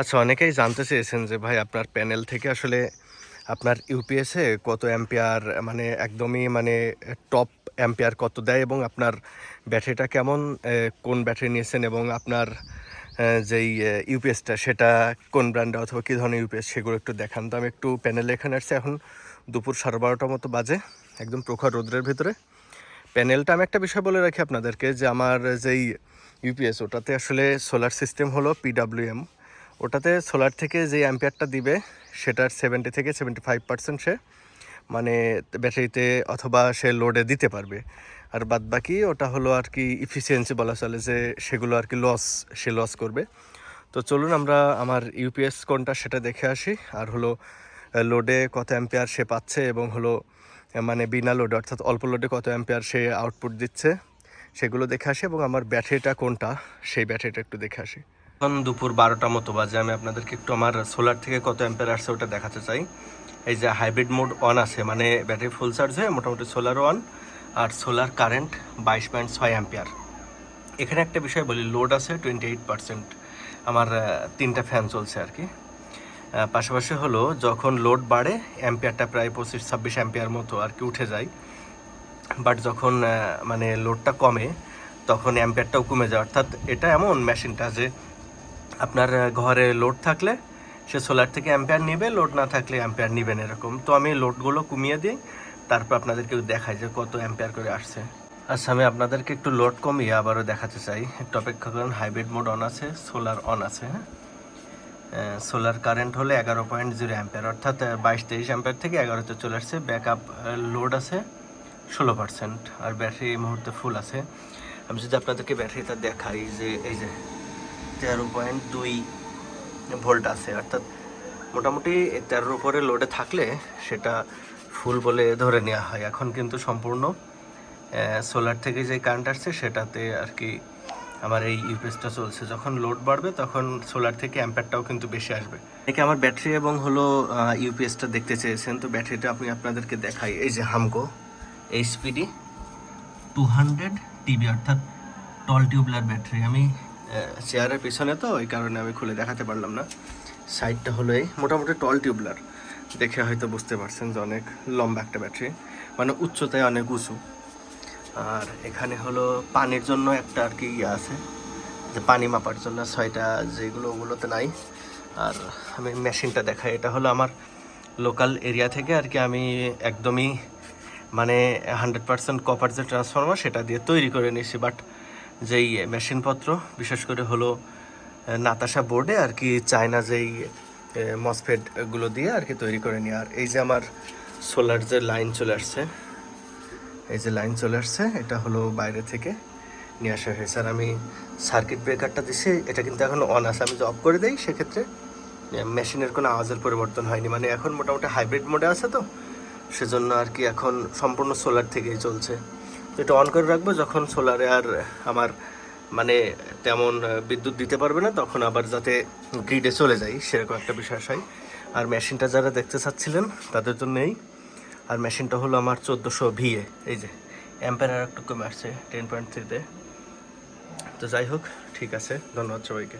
আচ্ছা অনেকেই জানতে চেয়েছেন যে ভাই আপনার প্যানেল থেকে আসলে আপনার ইউপিএসে কত অ্যাম্পিয়ার মানে একদমই মানে টপ অ্যাম্পিয়ার কত দেয় এবং আপনার ব্যাটারিটা কেমন কোন ব্যাটারি নিয়েছেন এবং আপনার যেই ইউপিএসটা সেটা কোন ব্র্যান্ডে অথবা কী ধরনের ইউপিএস সেগুলো একটু দেখান। তো আমি একটু প্যানেলে এখানে আসছি, এখন দুপুর সাড়ে বারোটার মতো বাজে, একদম প্রখর রোদ্রের ভিতরে। প্যানেলটা আমি একটা বিষয় বলে রাখি আপনাদেরকে যে আমার যেই ইউপিএস, ওটাতে আসলে সোলার সিস্টেম হলো পিডাব্লিউএম। ওটাতে সোলার থেকে যে অ্যাম্পিয়ারটা দিবে, সেটার সেভেন্টি থেকে সেভেন্টি ফাইভ পার্সেন্ট সে মানে ব্যাটারিতে অথবা সে লোডে দিতে পারবে। আর বাদ বাকি ওটা হলো আর কি ইফিসিয়েন্সি বলা চলে যে সেগুলো আর কি লস সে লস করবে। তো চলুন আমরা আমার ইউপিএস কোনটা সেটা দেখে আসি। আর হলো লোডে কত অ্যাম্পিয়ার সে পাচ্ছে এবং হলো মানে বিনা লোডে অর্থাৎ অল্প লোডে কত অ্যাম্পিয়ার সে আউটপুট দিচ্ছে, সেগুলো দেখে আসি এবং আমার ব্যাটারিটা কোনটা, সেই ব্যাটারিটা একটু দেখে আসি। এখন দুপুর বারোটা মতো বাজে। আমি আপনাদেরকে একটু আমার সোলার থেকে কত অ্যাম্পিয়ার আসছে ওটা দেখাতে চাই। এই যে হাইব্রিড মোড অন আছে মানে ব্যাটারি ফুল চার্জ হয়ে মোটামুটি সোলারও অন আর সোলার কারেন্ট বাইশ পয়েন্ট ছয় অ্যাম্পিয়ার এখানে একটা বিষয় বলি লোড আছে টোয়েন্টি এইট পার্সেন্ট আমার তিনটা ফ্যান চলছে আর কি। পাশাপাশি হলো, যখন লোড বাড়ে অ্যাম্পিয়ারটা প্রায় পঁচিশ ছাব্বিশ অ্যাম্পিয়ার মতো আর কি উঠে যায়। বাট যখন মানে লোডটা কমে, তখন অ্যাম্পিয়ারটাও কমে যায়। অর্থাৎ এটা এমন মেশিনটা যে আপনার ঘরে লোড থাকলে সে সোলার থেকে অ্যাম্পিয়ার নেবে লোড না থাকলে অ্যাম্পিয়ার নেবেন এরকম। তো আমি লোডগুলো কমিয়ে দিই, তারপর আপনাদেরকে দেখাই যে কত অ্যাম্পিয়ার করে আসছে। আচ্ছা আমি আপনাদেরকে একটু লোড কমিয়ে আবারও দেখাতে চাই। একটু অপেক্ষা করেন হাইব্রিড মোড অন আছে সোলার অন আছে হ্যাঁ? সোলার কারেন্ট হলে এগারো পয়েন্ট জিরো অ্যাম্পিয়ার অর্থাৎ বাইশ তেইশ অ্যাম্পিয়ার থেকে এগারোতে চলে আসছে। ব্যাক আপ লোড আছে ষোলো পার্সেন্ট আর ব্যাটারি এই মুহূর্তে ফুল আছে। আমি যদি আপনাদেরকে ব্যাটারিটা দেখাই যে, এই যে তেরো পয়েন্ট দুই ভোল্ট আছে। অর্থাৎ মোটামুটি তেরোর উপরে লোডে থাকলে সেটা ফুল বলে ধরে নেওয়া হয়। এখন কিন্তু সম্পূর্ণ সোলার থেকে যে কারেন্ট আসছে সেটাতে আর কি আমার এই ইউপিএসটা চলছে। যখন লোড বাড়বে তখন সোলার থেকে অ্যাম্পারটাও কিন্তু বেশি আসবে। একে আমার ব্যাটারি এবং হলো ইউপিএসটা দেখতে চেয়েছেন। তো ব্যাটারিটা আমি আপনাদেরকে দেখাই। এই যে Hamko HPD two hundred TB অর্থাৎ টল টিউবলার ব্যাটারি আমি চেয়ারের পিছনে তো, ওই কারণে আমি খুলে দেখাতে পারলাম না। সাইডটা হলো এই, মোটামুটি টল টিউবলার দেখে হয়তো বুঝতে পারছেন যে অনেক লম্বা একটা ব্যাটারি মানে উচ্চতায় অনেক উঁচু। আর এখানে হলো পানির জন্য একটা আর কি ইয়ে আছে, যে পানি মাপার জন্য ছয়টা, যেগুলো ওগুলোতে নাই। আর আমি মেশিনটা দেখাই, এটা হলো আমার লোকাল এরিয়া থেকে আর কি আমি একদমই মানে হান্ড্রেড পার্সেন্ট কপার যে ট্রান্সফর্মার সেটা দিয়ে তৈরি করে নিয়েছি। বাট যেই মেশিনপত্র, বিশেষ করে হলো নাতাশা বোর্ডে আর কি চায়না যেই মসফেটগুলো দিয়ে আর কি তৈরি করে নিয়ে। আর এই যে আমার সোলার যে লাইন চলে আসছে, এই যে লাইন চলে আসছে, এটা হলো বাইরে থেকে নিয়ে আসা হয়েছে। আর আমি সার্কিট ব্রেকারটা দিছি, এটা কিন্তু এখন অন আছে। আমি অফ করে দিই, সেক্ষেত্রে মেশিনের কোনো আওয়াজের পরিবর্তন হয়নি। মানে এখন মোটামুটি হাইব্রিড মোডে আছে তো, সেজন্য আর কি এখন সম্পূর্ণ সোলার থেকেই চলছে। এটা অন করে রাখব, যখন সোলারে আর আমার মানে তেমন বিদ্যুৎ দিতে পারবে না, তখন আবার যাতে গ্রিডে চলে যাই, সেরকম একটা বিষয় আসাই আর মেশিনটা যারা দেখতে চাচ্ছিলেন, তাদের জন্য এই আর মেশিনটা হলো আমার চোদ্দোশো ভিএ এই যে অ্যাম্পের আর একটু কমে আসছে টেন পয়েন্ট থ্রিতে তো যাই হোক, ঠিক আছে, ধন্যবাদ সবাইকে।